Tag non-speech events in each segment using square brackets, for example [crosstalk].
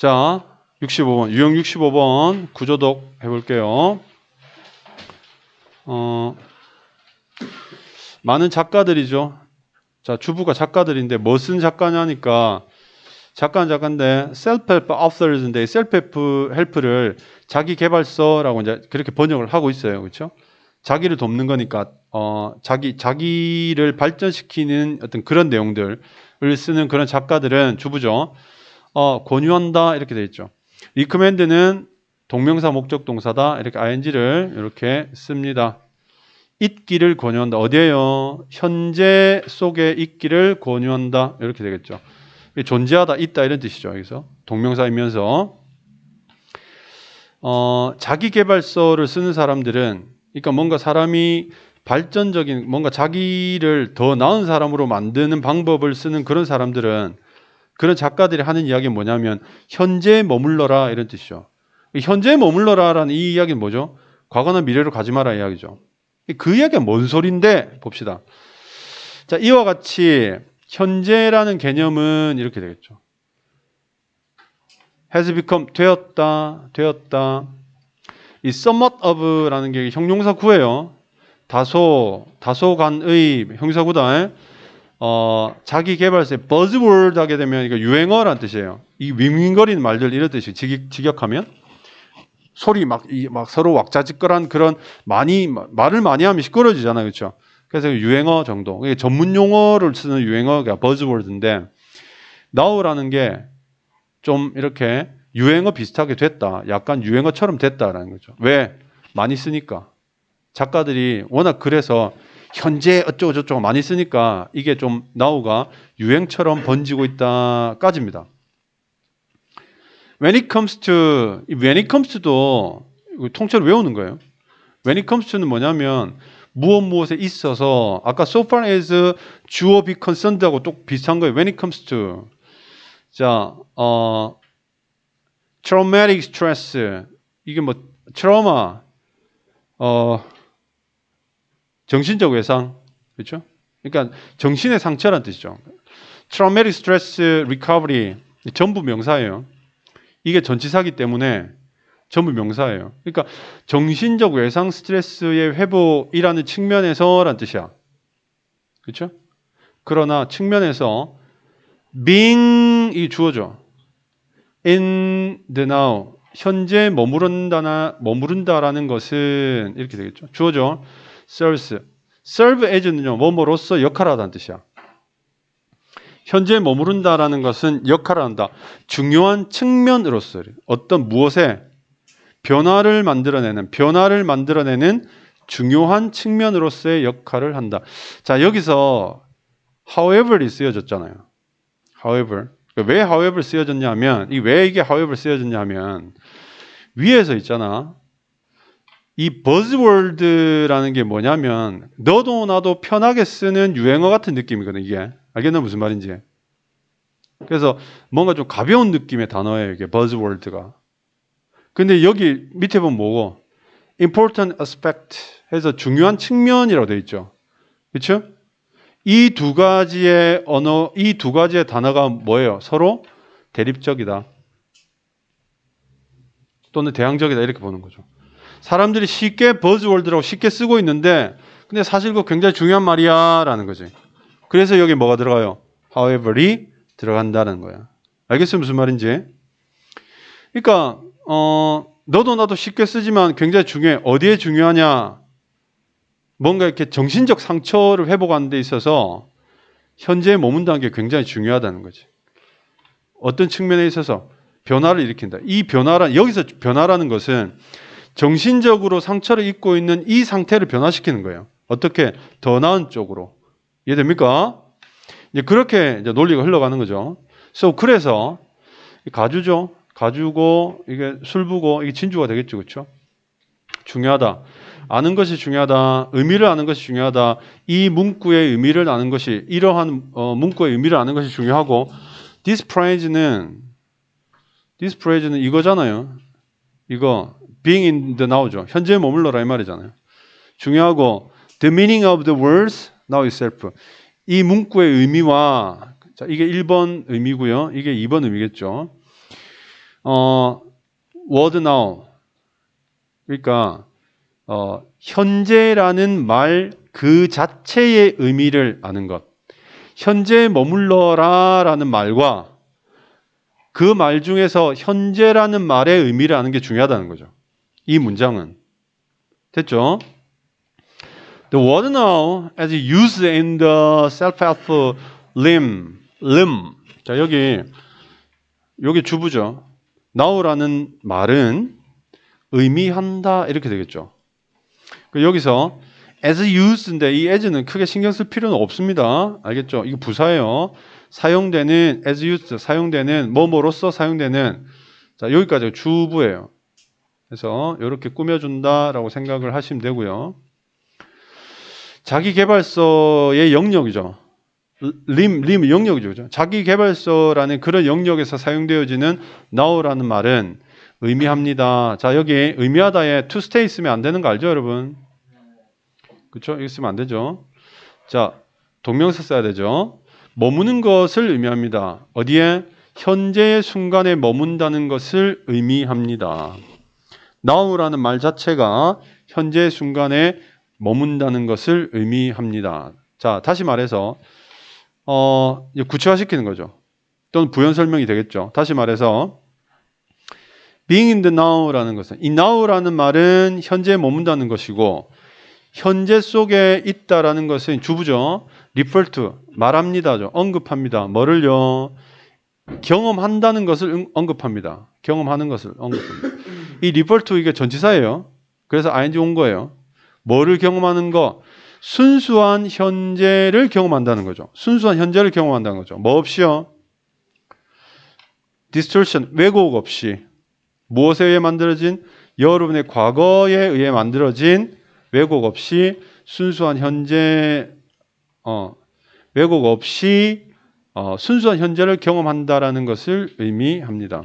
자, 65번. 유형 65번 구조독 해볼게요. 어, 많은 작가들이죠. 자, 주부가 작가들인데 뭐 쓴 작가냐니까 작가는 작가인데 셀프-헬프 author인데 셀프 헬프를 자기 개발서라고 이제 그렇게 번역을 하고 있어요. 그렇죠? 자기를 돕는 거니까 어 자기 자기를 발전시키는 어떤 그런 내용들을 쓰는 그런 작가들은 주부죠. 어 권유한다 이렇게 돼 있죠. recommend는 동명사 목적 동사다 이렇게 ing를 이렇게 씁니다. 있기를 권유한다. 어디에요? 현재 속에 있기를 권유한다. 이렇게 되겠죠. 존재하다, 있다 이런 뜻이죠. 여기서 동명사이면서 어, 자기 개발서를 쓰는 사람들은 그러니까 뭔가 사람이 발전적인 뭔가 자기를 더 나은 사람으로 만드는 방법을 쓰는 그런 사람들은 그런 작가들이 하는 이야기는 뭐냐면 현재에 머물러라 이런 뜻이죠. 현재에 머물러라라는 이 이야기는 뭐죠? 과거나 미래로 가지 마라 이야기죠. 그 이야기가 뭔 소린데 봅시다. 자, 이와 같이 현재라는 개념은 이렇게 되겠죠. has become 되었다, 되었다. 이 somewhat of라는 게 형용사 구예요. 다소, 다소간의 형사구다. 어, 자기 개발서에 buzzword 하게 되면 이거 유행어란 뜻이에요. 이 윙윙거리는 말들 이런 뜻이 직역, 직역 하면 소리 막, 이, 막 서로 왁자지껄한 그런 많이 말을 많이 하면 시끄러지잖아요, 그렇죠? 그래서 유행어 정도, 이게 전문 용어를 쓰는 유행어가 buzzword인데 now라는 게 좀 이렇게 유행어 비슷하게 됐다, 약간 유행어처럼 됐다라는 거죠. 왜? 많이 쓰니까 작가들이 워낙 그래서 현재 어쩌고 저쩌고 많이 쓰니까 이게 좀 now가 유행처럼 번지고 있다까지입니다. When it comes to, 이 when it comes to도 통째로 외우는 거예요. When it comes to는 뭐냐면 무엇 무엇에 있어서 아까 so far as 주어 be concerned하고 또 비슷한 거예요. When it comes to 자, 어, traumatic stress 이게 뭐 트라우마 어 정신적 외상 그렇죠? 그러니까 정신의 상처란 뜻이죠. traumatic stress recovery 전부 명사예요. 이게 전치사기 때문에 전부 명사예요. 그러니까 정신적 외상 스트레스의 회복이라는 측면에서란 뜻이야. 그렇죠? 그러나 측면에서 being 이 주어죠. in the now 현재 머무른다나 머무른다라는 것은 이렇게 되겠죠. 주어죠. Serves serve as는요. 뭐뭐로서 역할하다는 뜻이야. 현재 머무른다라는 것은 역할을 한다. 중요한 측면으로서 어떤 무엇에 변화를 만들어내는 변화를 만들어내는 중요한 측면으로서의 역할을 한다. 자 여기서 however이 쓰여졌잖아요. however 왜 however 쓰여졌냐면 이 왜 이게 however 쓰여졌냐면 위에서 있잖아. 이 buzzword라는 게 뭐냐면 너도 나도 편하게 쓰는 유행어 같은 느낌이거든 이게. 알겠나? 무슨 말인지. 그래서 뭔가 좀 가벼운 느낌의 단어예요 이게 buzzword가. 근데 여기 밑에 보면 뭐고? important aspect 해서 중요한 측면이라고 되어 있죠. 그렇죠? 이 두 가지의 언어 이 두 가지의 단어가 뭐예요? 서로? 대립적이다. 또는 대항적이다. 이렇게 보는 거죠 사람들이 쉽게 버즈월드라고 쉽게 쓰고 있는데 근데 사실 그거 굉장히 중요한 말이야라는 거지. 그래서 여기 뭐가 들어가요? however이 들어간다는 거야. 알겠어요? 무슨 말인지? 그러니까 어 너도 나도 쉽게 쓰지만 굉장히 중요해. 어디에 중요하냐? 뭔가 이렇게 정신적 상처를 회복하는 데 있어서 현재에 머문다는 게 굉장히 중요하다는 거지. 어떤 측면에 있어서 변화를 일으킨다. 이 변화란 여기서 변화라는 것은 정신적으로 상처를 입고 있는 이 상태를 변화시키는 거예요. 어떻게 더 나은 쪽으로 이해됩니까? 이제 그렇게 이제 논리가 흘러가는 거죠. So 그래서 가주죠. 가주고 이게 술부고 이게 진주가 되겠죠, 그렇죠? 중요하다. 아는 것이 중요하다. 의미를 아는 것이 중요하다. 이 문구의 의미를 아는 것이 이러한 어, 문구의 의미를 아는 것이 중요하고 this phrase는 this phrase는 이거잖아요. 이거 being in the now죠. 현재에 머물러라 이 말이잖아요. 중요하고 the meaning of the words now itself. 이 문구의 의미와 자, 이게 1번 의미고요. 이게 2번 의미겠죠. 어, word now. 그러니까 어, 현재라는 말 그 자체의 의미를 아는 것. 현재에 머물러라라는 말과 그 말 중에서 현재라는 말의 의미를 아는 게 중요하다는 거죠. 이 문장은 됐죠? The word now as used in the self-help limb, limb. 자 여기 여기 주부죠. now라는 말은 의미한다 이렇게 되겠죠. 그 여기서 as used인데 이 as는 크게 신경 쓸 필요는 없습니다. 알겠죠? 이거 부사예요. 사용되는 as used 사용되는 뭐뭐로서 사용되는 자 여기까지 주부예요. 그래서 이렇게 꾸며준다라고 생각을 하시면 되고요. 자기 개발서의 영역이죠. 림, 림 영역이죠. 그죠? 자기 개발서라는 그런 영역에서 사용되어지는 now라는 말은 의미합니다. 자, 여기 의미하다에 to stay 있으면 안 되는 거 알죠, 여러분? 그렇죠? 이거 쓰면 안 되죠. 자, 동명사 써야 되죠. 머무는 것을 의미합니다. 어디에? 현재의 순간에 머문다는 것을 의미합니다. Now라는 말 자체가 현재의 순간에 머문다는 것을 의미합니다. 자, 다시 말해서 어, 구체화시키는 거죠. 또는 부연 설명이 되겠죠. 다시 말해서 being in the now라는 것은 이 now라는 말은 현재에 머문다는 것이고 현재 속에 있다라는 것은 주부죠. refer to 말합니다죠. 언급합니다. 뭐를요? 경험한다는 것을 응- 언급합니다. 경험하는 것을 언급합니다. 이 to 이게 전치사예요. 그래서 ing 온 거예요. 뭐를 경험하는 거? 순수한 현재를 경험한다는 거죠. 순수한 현재를 경험한다는 거죠. 뭐 없이요? distortion, 왜곡 없이. 무엇에 의해 만들어진? 여러분의 과거에 의해 만들어진 왜곡 없이 순수한 현재, 어, 왜곡 없이 어, 순수한 현재를 경험한다라는 것을 의미합니다.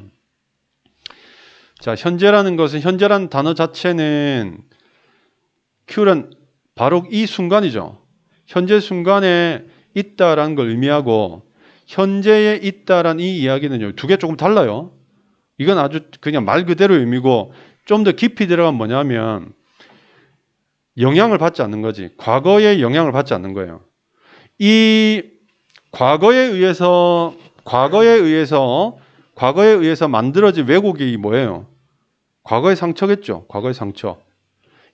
자, 현재라는 것은 현재라는 단어 자체는 큐는 바로 이 순간이죠. 현재 순간에 있다라는 걸 의미하고 현재에 있다라는 이 이야기는요. 두 개 조금 달라요. 이건 아주 그냥 말 그대로 의미고 좀 더 깊이 들어가면 뭐냐면 영향을 받지 않는 거지. 과거에 영향을 받지 않는 거예요. 이 과거에 의해서 과거에 의해서 과거에 의해서 만들어진 왜곡이 뭐예요? 과거의 상처겠죠. 과거의 상처.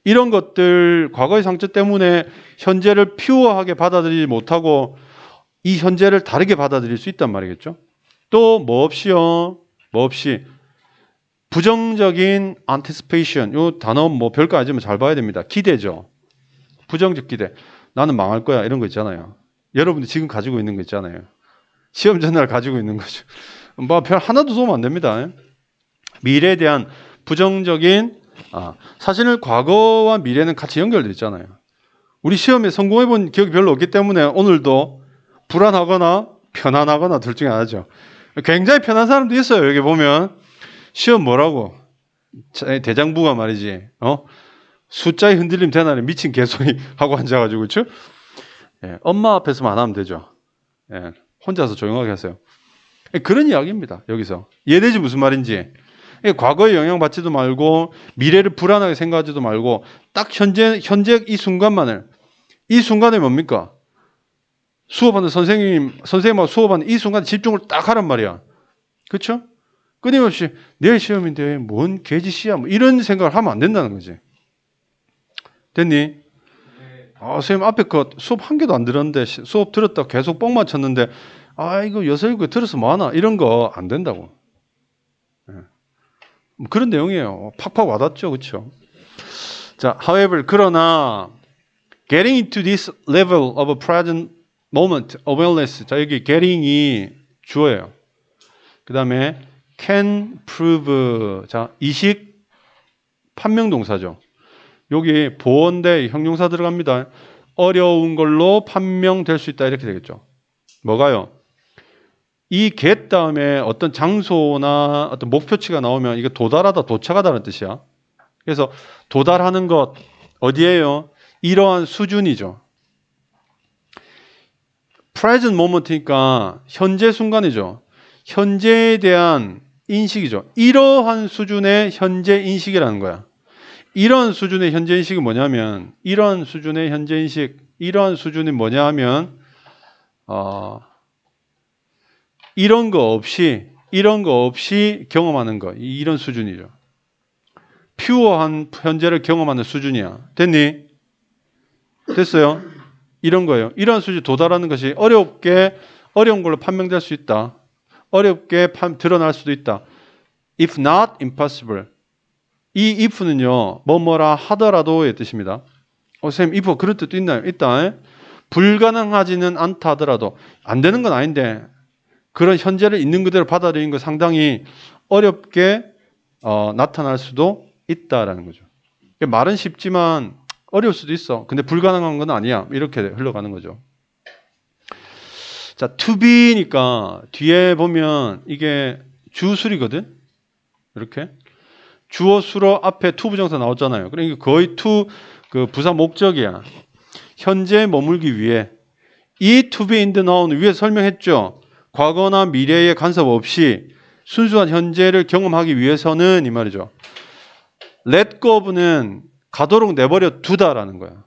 이런 것들 과거의 상처 때문에 현재를 퓨어하게 받아들이지 못하고 이 현재를 다르게 받아들일 수 있단 말이겠죠. 또 뭐 없이요? 뭐 없이 부정적인 anticipation 요 단어 뭐 별거 아니지만 잘 봐야 됩니다. 기대죠. 부정적 기대. 나는 망할 거야 이런 거 있잖아요. 여러분이 지금 가지고 있는 거 있잖아요. 시험 전날 가지고 있는 거죠. 뭐 별 하나도 도움 안 됩니다. 미래에 대한 부정적인 아, 사실은 과거와 미래는 같이 연결돼 있잖아요. 우리 시험에 성공해 본 기억이 별로 없기 때문에 오늘도 불안하거나 편안하거나 둘 중에 하나죠. 굉장히 편한 사람도 있어요. 여기 보면 시험 뭐라고 자, 대장부가 말이지. 어? 숫자에 흔들림 되나는 미친 개소리 [laughs] 하고 앉아가지고 그렇죠? 예, 엄마 앞에서만 안 하면 되죠. 예, 혼자서 조용하게 하세요. 예, 그런 이야기입니다. 여기서 이해되지 무슨 말인지. 예, 과거에 영향받지도 말고 미래를 불안하게 생각하지도 말고 딱 현재 현재 이 순간만을 이 순간에 뭡니까? 수업하는 선생님 선생님하고 수업하는 이 순간 집중을 딱 하란 말이야. 그렇죠? 끊임없이 내일 시험인데 뭔 개짓이야 뭐 이런 생각을 하면 안 된다는 거지. 됐니? 아, 선생님 앞에 그 수업 한 개도 안 들었는데 시- 수업 들었다 계속 뻥 맞췄는데 아 이거 여섯 일곱 개 들어서 뭐하나 이런 거 안 된다고. 예. 뭐 그런 내용이에요. 팍팍 와닿죠, 그렇죠? 자, however 그러나 getting into this level of a present moment awareness. 자 여기 getting이 주어예요. 그 다음에 can prove. 자 이식 판명 동사죠. 여기 보언대 형용사 들어갑니다. 어려운 걸로 판명될 수 있다 이렇게 되겠죠. 뭐가요? 이 get 다음에 어떤 장소나 어떤 목표치가 나오면 이게 도달하다 도착하다는 뜻이야. 그래서 도달하는 것 어디에요? 이러한 수준이죠. present moment이니까 현재 순간이죠. 현재에 대한 인식이죠. 이러한 수준의 현재 인식이라는 거야. 이런 수준의 현재 인식이 뭐냐면 이런 수준의 현재 인식, 이러한 수준이 뭐냐 하면 어, 이런 거 없이 이런 거 없이 경험하는 거 이- 이런 수준이죠. 퓨어한 현재를 경험하는 수준이야. 됐니? 됐어요? 이런 거예요. 이러한 수준에 도달하는 것이 어렵게 어려운 걸로 판명될 수 있다. 어렵게 판- 드러날 수도 있다. If not impossible. 이 if는요, 뭐뭐라 하더라도의 뜻입니다. 어, 선생님, if 그런 뜻도 있나요? 있다. 불가능하지는 않다 하더라도 안 되는 건 아닌데 그런 현재를 있는 그대로 받아들이는 거 상당히 어렵게 어, 나타날 수도 있다라는 거죠. 말은 쉽지만 어려울 수도 있어. 근데 불가능한 건 아니야. 이렇게 흘러가는 거죠. 자, to be니까 뒤에 보면 이게 주술이거든. 이렇게 주어 수로 앞에 to 부정사 나왔잖아요. 그러니까 거의 to 그 부사 목적이야. 현재 머물기 위해 이 to be in the noun 위에 설명했죠. 과거나 미래의 간섭 없이 순수한 현재를 경험하기 위해서는 이 말이죠. let go of는 가도록 내버려 두다라는 거야.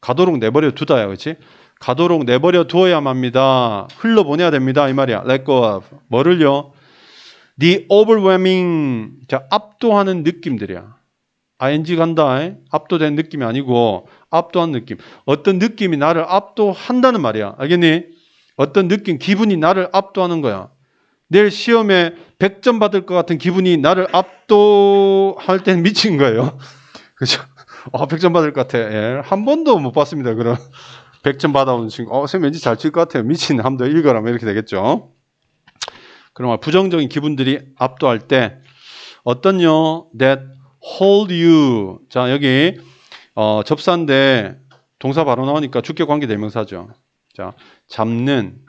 가도록 내버려 두다야, 그렇지? 가도록 내버려 두어야만 합니다. 흘러보내야 됩니다. 이 말이야. let go. 뭐를요? the overwhelming, 자, 압도하는 느낌들이야. ing 간다. 에? 압도된 느낌이 아니고 압도한 느낌. 어떤 느낌이 나를 압도한다는 말이야. 알겠니? 어떤 느낌, 기분이 나를 압도하는 거야. 내일 시험에 100점 받을 것 같은 기분이 나를 압도할 땐 미친 거예요. [laughs] 그죠? 어, 100점 받을 것 같아. 예. 한 번도 못 봤습니다. 그럼 100점 받아오는 친구. 어, 선생님 왠지 잘 칠 것 같아요. 미친 한번 더 읽어라. 뭐 이렇게 되겠죠. 그러면 부정적인 기분들이 압도할 때 어떤요? that hold you. 자, 여기 어, 접사인데 동사 바로 나오니까 주격 관계 대명사죠. 자, 잡는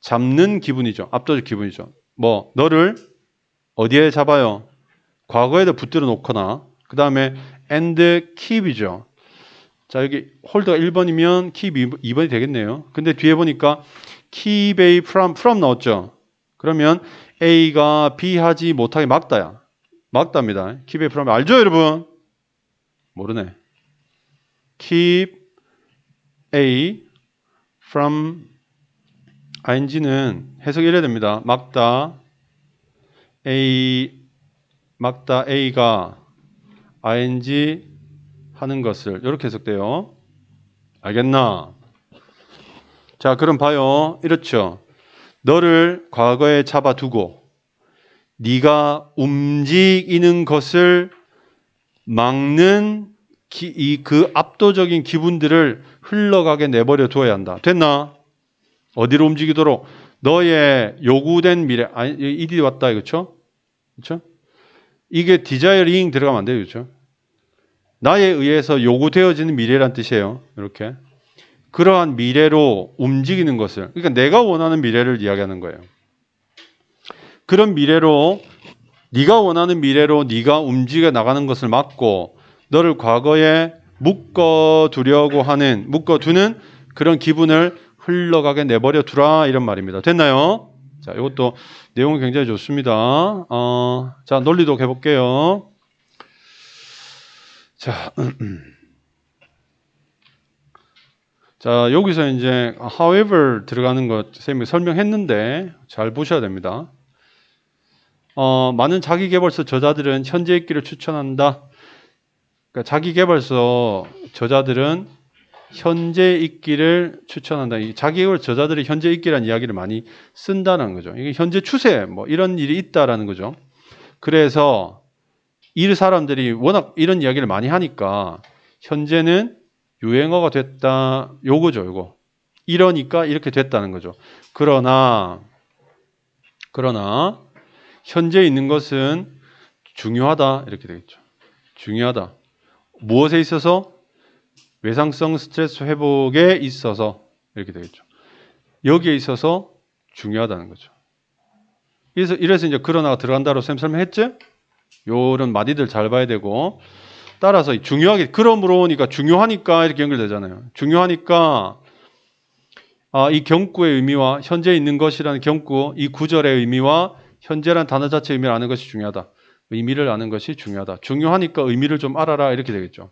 잡는 기분이죠. 압도적 기분이죠. 뭐 너를 어디에 잡아요? 과거에도 붙들어 놓거나 그 다음에 and keep이죠. 자 여기 홀더가 1번이면 keep 2번이 되겠네요. 근데 뒤에 보니까 keep A from from 나왔죠. 그러면 A가 B 하지 못하게 막다야. 막답니다. keep A from 알죠 여러분? 모르네. keep A from ing는 해석이 이래야 됩니다. 막다 A 막다 A가 ing 하는 것을 이렇게 해석돼요. 알겠나? 자, 그럼 봐요. 이렇죠. 너를 과거에 잡아두고 네가 움직이는 것을 막는 이 그 압도적인 기분들을 흘러가게 내버려 두어야 한다. 됐나? 어디로 움직이도록 너의 요구된 미래 아니 이디 왔다 이거죠? 그렇죠? 이게 디자이어링 들어가면 안 돼요. 그렇죠? 나에 의해서 요구되어지는 미래란 뜻이에요. 이렇게. 그러한 미래로 움직이는 것을 그러니까 내가 원하는 미래를 이야기하는 거예요. 그런 미래로 네가 원하는 미래로 네가 움직여 나가는 것을 막고 너를 과거에 묶어 두려고 하는 묶어 두는 그런 기분을 흘러가게 내버려 두라 이런 말입니다. 됐나요? 자, 이것도 내용이 굉장히 좋습니다. 어, 자, 논리도 해볼게요. 자, [clears throat] 자, 여기서 이제 however 들어가는 것 선생님이 설명했는데 잘 보셔야 됩니다. 어, 많은 자기개발서 저자들은 현재 있기를 추천한다. 그러니까 자기개발서 저자들은 현재 있기를 추천한다. 이 자기개발 저자들이 현재 있기라는 이야기를 많이 쓴다는 거죠. 이게 현재 추세 뭐 이런 일이 있다라는 거죠. 그래서 이 사람들이 워낙 이런 이야기를 많이 하니까 현재는 유행어가 됐다. 요거죠, 요거. 이러니까 이렇게 됐다는 거죠. 그러나 그러나 현재 있는 것은 중요하다 이렇게 되겠죠. 중요하다. 무엇에 있어서 외상성 스트레스 회복에 있어서 이렇게 되겠죠. 여기에 있어서 중요하다는 거죠. 그래서 이래서 이제 그러나가 들어간다로 쌤 설명했죠? 요런 마디들 잘 봐야 되고 따라서 중요하게 그러므로니까 중요하니까 이렇게 연결되잖아요. 중요하니까 아, 이 경구의 의미와 현재 있는 것이라는 경구 이 구절의 의미와 현재란 단어 자체 의미를 아는 것이 중요하다. 의미를 아는 것이 중요하다. 중요하니까 의미를 좀 알아라 이렇게 되겠죠.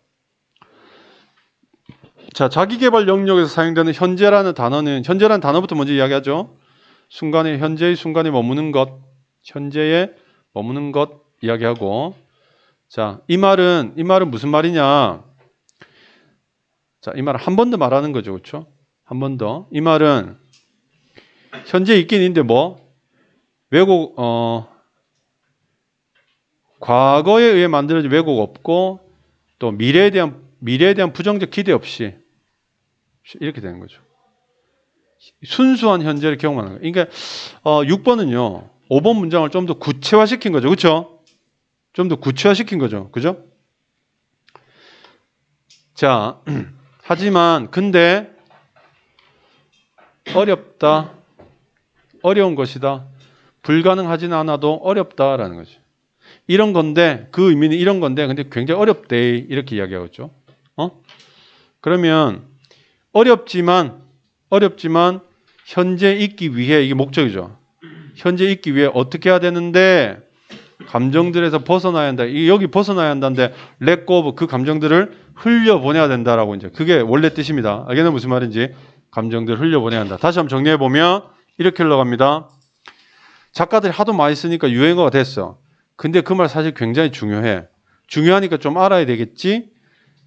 자, 자기개발 영역에서 사용되는 현재라는 단어는 현재라는 단어부터 먼저 이야기하죠. 순간에 현재의 순간에 머무는 것, 현재에 머무는 것 이야기하고 자, 이 말은 이 말은 무슨 말이냐? 자, 이 말은 한번 더 말하는 거죠. 그렇죠? 한 번 더. 이 말은 현재 있긴 있는데 뭐 왜곡 어 과거에 의해 만들어진 왜곡 없고 또 미래에 대한 미래에 대한 부정적 기대 없이 이렇게 되는 거죠. 순수한 현재를 경험하는 거예요. 그러니까 어, 6번은요. 5번 문장을 좀 더 구체화시킨 거죠. 그렇죠? 좀 더 구체화시킨 거죠. 그죠? 자, [clears throat] 하지만 근데 어렵다. 어려운 것이다. 불가능하진 않아도 어렵다라는 거죠. 이런 건데 그 의미는 이런 건데 근데 굉장히 어렵대 이렇게 이야기하겠죠. 어? 그러면 어렵지만 어렵지만 현재 있기 위해 이게 목적이죠. 현재 있기 위해 어떻게 해야 되는데 감정들에서 벗어나야 한다. 이 여기 벗어나야 한다는데 of 그 감정들을 흘려보내야 된다라고 이제 그게 원래 뜻입니다. 알겠나 무슨 말인지 감정들 을 흘려보내야 한다. 다시 한번 정리해 보면 이렇게 흘러갑니다. 작가들이 하도 많이 쓰니까 유행어가 됐어. 근데 그 말 사실 굉장히 중요해. 중요하니까 좀 알아야 되겠지.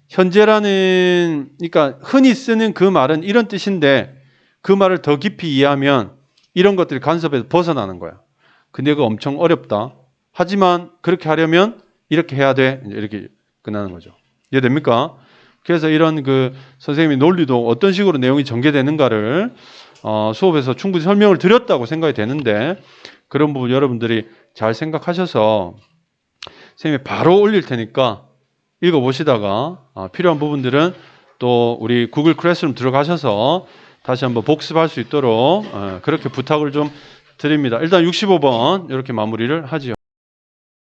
현재라는 그러니까 흔히 쓰는 그 말은 이런 뜻인데 그 말을 더 깊이 이해하면 이런 것들이 간섭에서 벗어나는 거야. 근데 그거 엄청 어렵다. 하지만 그렇게 하려면 이렇게 해야 돼. 이렇게 끝나는 거죠. 이해됩니까? 그래서 이런 그 선생님이 논리도 어떤 식으로 내용이 전개되는가를 어, 수업에서 충분히 설명을 드렸다고 생각이 되는데 그런 부분 여러분들이 잘 생각하셔서 선생님이 바로 올릴 테니까 읽어보시다가 어, 필요한 부분들은 또 우리 구글 클래스룸 들어가셔서 다시 한번 복습할 수 있도록 어, 그렇게 부탁을 좀 드립니다. 일단 65번 이렇게 마무리를 하지요.